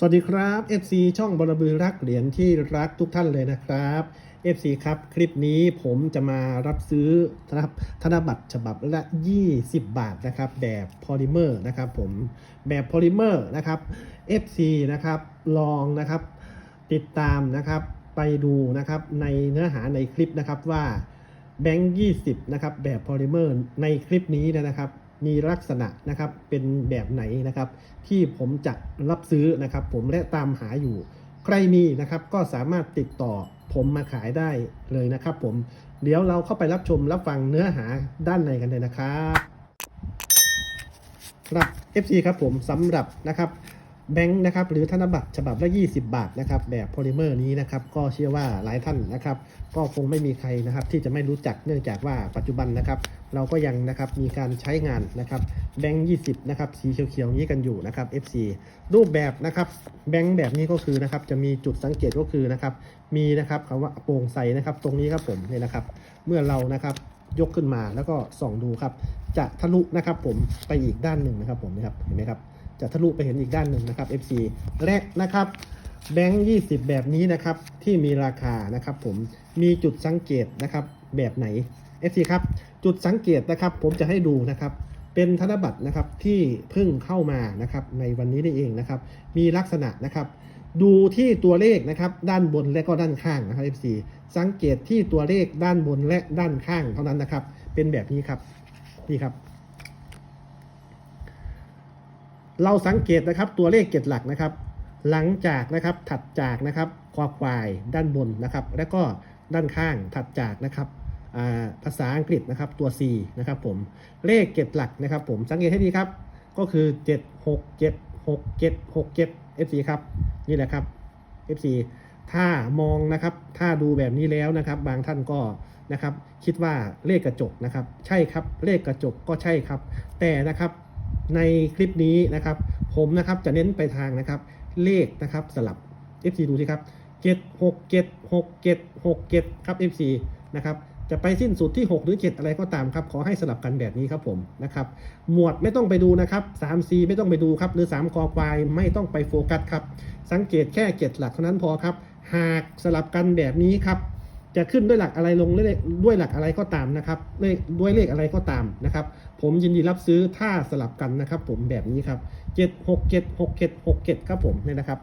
สวัสดีครับ FC ช่องบรบือรักเหรียญที่รักทุกท่านเลยนะครับ FC ครับคลิปนี้ผมจะมารับซื้อนะครับธนบัตรฉบับละ 20 บาทนะครับแบบพอลิเมอร์นะครับผมแบบพอลิเมอร์นะครับ FC นะครับลองนะครับติดตามนะครับไปดูนะครับในเนื้อหาในคลิปนะครับว่าแบงค์ 20 นะครับแบบพอลิเมอร์ในคลิปนี้นะครับ มีลักษณะนะครับเป็นแบบไหนนะครับ ที่ผมจะรับซื้อนะครับ ผมและตามหาอยู่ ใครมีนะครับก็สามารถติดต่อผมมาขายได้เลยนะครับ ผมเดี๋ยวเราเข้าไปรับชมรับฟังเนื้อหาด้านในกันเลยนะครับครับ FC ครับผมสำหรับนะครับ แบงค์นะครับหรือธนบัตรฉบับละ 20 บาทนะครับแบบโพลิเมอร์นี้นะครับก็เชื่อว่าหลายท่านนะครับก็คงไม่มีใครนะครับที่จะไม่รู้จักเนื่องจากว่าปัจจุบันนะครับเราก็ยังนะครับมีการใช้งานนะครับแบงค์20นะครับสีเขียวๆนี้กันอยู่นะครับ FC รูปแบบนะครับแบงค์แบบนี้ก็คือนะครับจะมีจุดสังเกตก็คือนะครับมีนะครับคำว่าโปร่งใสนะครับตรงนี้ครับผมเนี่ยนะครับเมื่อเรานะครับยกขึ้นมาแล้วก็ส่องดูครับจะทะลุนะครับผมไปอีกด้านหนึ่งนะครับผมนะครับเห็นไหมครับ จะทะลุไปเห็นอีกด้านหนึ่งนะครับ FC แรกนะครับแบงค์20แบบนี้นะครับที่มีราคานะครับผมมีจุดสังเกตนะครับแบบไหน FC ครับจุดสังเกตนะครับ ผมจะให้ดูนะครับเป็นธนบัตรนะครับที่เพิ่งเข้ามานะครับในวันนี้นี่เองนะครับ มีลักษณะนะครับ ดูที่ตัวเลขนะครับ ด้านบนและก็ด้านข้างนะครับ FC สังเกตที่ตัวเลขด้านบนและด้านข้างเท่านั้นนะครับ เป็นแบบนี้ครับนี่ครับ เราสังเกตนะครับตัวเลขเจ็ดหลักนะครับ หลังจากนะครับถัดจากนะครับควาควายด้านบนนะครับ แล้วก็ด้านข้างถัดจากนะครับภาษาอังกฤษนะครับตัว C นะครับผมเลขเจ็ดหลักนะครับ ผมสังเกตให้ดีครับ ก็คือ 7 6 7 6 7 6 7 FC ครับนี่แหละครับ FC ถ้ามองนะครับ ถ้าดูแบบนี้แล้วนะครับ บางท่านก็นะครับ คิดว่าเลขกระจกนะครับ ใช่ครับ เลขกระจกก็ใช่ครับ แต่นะครับ ในคลิปนี้นะครับ ผมนะครับจะเน้นไปทางนะครับ เลขนะครับสลับ FC ดูสิครับ7 6 7 6 7 6 7ครับ FC นะครับจะไปสิ้นสุดที่ 6 หรือ 7 อะไรก็ตามครับ ขอให้สลับกันแบบนี้ครับผมนะครับหมวดไม่ต้องไปดูนะครับ 3C ไม่ต้องไปดูครับ หรือ 3 คอควายไม่ต้องไปโฟกัสครับ สังเกตแค่เจ็ดหลักเท่านั้นพอครับ หากสลับกันแบบนี้ครับ จะขึ้นด้วยหลักอะไรลงด้วยหลักอะไรก็ตามนะครับเลขด้วยเลขอะไรก็ตามนะครับ ผมยินดีรับซื้อถ้าสลับกันนะครับ ผมแบบนี้ครับเจ็ดหกเจ็ดหกเจ็ดหกเจ็ดครับผมเนี่ยนะครับ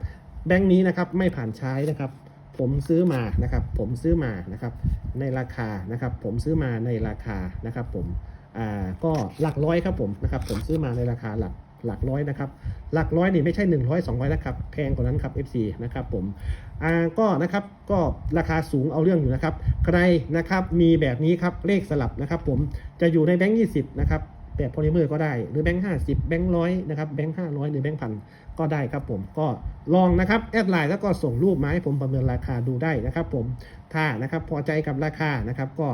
แบงค์นี้นะครับไม่ผ่านใช้นะครับ ผมซื้อมานะครับ ผมซื้อมานะครับ ในราคานะครับ ผมซื้อมาในราคานะครับ ผมอ่าก็หลักร้อยครับผมนะครับ ผมซื้อมาในราคาหลัก หลักร้อยนะครับ หลักร้อยนี่ไม่ใช่ 100 200นะครับแพงกว่านั้นครับ FC นะครับผมอ่าก็นะครับก็ราคาสูงเอาเรื่องอยู่นะครับ ใครนะครับมีแบบนี้ครับเลขสลับนะครับ ผมจะอยู่ในแบงค์20 นะครับแบบโพลิเมอร์ก็ได้หรือแบงค์50แบงค์ร้อยนะครับแบงค์500หรือแบงค์พันก็ได้ครับผมก็ลองนะครับแอดไลน์แล้วก็ส่งรูปมาให้ผมประเมินราคาดูได้นะครับ ผมถ้านะครับพอใจกับราคานะครับก็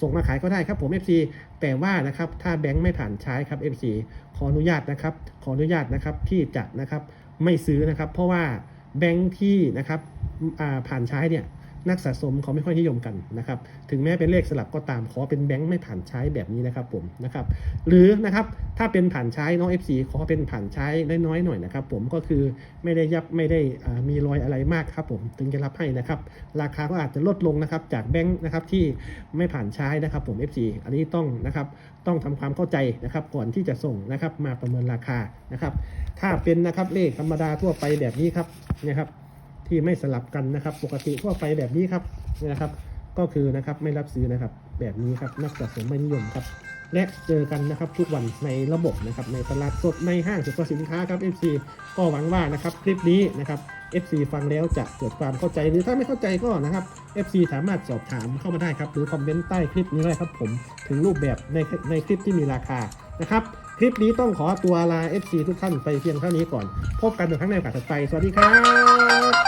ส่งมาขายก็ได้ครับผม FC แต่ว่านะครับถ้าแบงค์ไม่ผ่านใช้ครับ FC ขออนุญาตนะครับ ขออนุญาตนะครับที่จะนะครับไม่ซื้อนะครับ เพราะว่าแบงค์ที่นะครับผ่านใช้เนี่ย นักสะสมเขาไม่ค่อยนิยมกันนะครับ ถึงแม้เป็นเลขสลับก็ตามขอเป็นแบงค์ไม่ผ่านใช้แบบนี้นะครับผมนะครับ หรือนะครับถ้าเป็นผ่านใช้น้อง FC ขอเป็นผ่านใช้น้อยๆหน่อยนะครับ ผมก็คือไม่ได้ยับไม่ได้มีรอยอะไรมากครับผมถึงจะรับให้นะครับ ราคาก็อาจจะลดลงนะครับจากแบงค์นะครับที่ไม่ผ่านใช้นะครับผม FC อันนี้ต้องนะครับต้องทำความเข้าใจนะครับก่อนที่จะส่งนะครับมาประเมินราคานะครับ ถ้าเป็นนะครับเลขธรรมดาทั่วไปแบบนี้ครับเนี่ยครับ ที่ไม่สลับกันนะครับ ปกติทั่วไปแบบนี้ครับนี่นะครับ ก็คือนะครับไม่รับซื้อนะครับ แบบนี้ครับนักสะสมไม่นิยมครับ และเจอกันนะครับทุกวันในระบบนะครับในตลาดสดในห้างสรรพสินค้าครับ FC ก็หวังว่านะครับคลิปนี้นะครับ FC ฟังแล้วจะเกิดความเข้าใจหรือถ้าไม่เข้าใจก็นะครับ FC สามารถสอบถามเข้ามาได้ครับ หรือคอมเมนต์ใต้คลิปนี้ได้ครับผมถึงรูปแบบในในคลิปที่มีราคานะครับคลิปนี้ต้องขอตัวลา FC ทุกท่านไปเพียงเท่านี้ก่อน พบกันในครั้งในโอกาสถัดไป สวัสดีครับ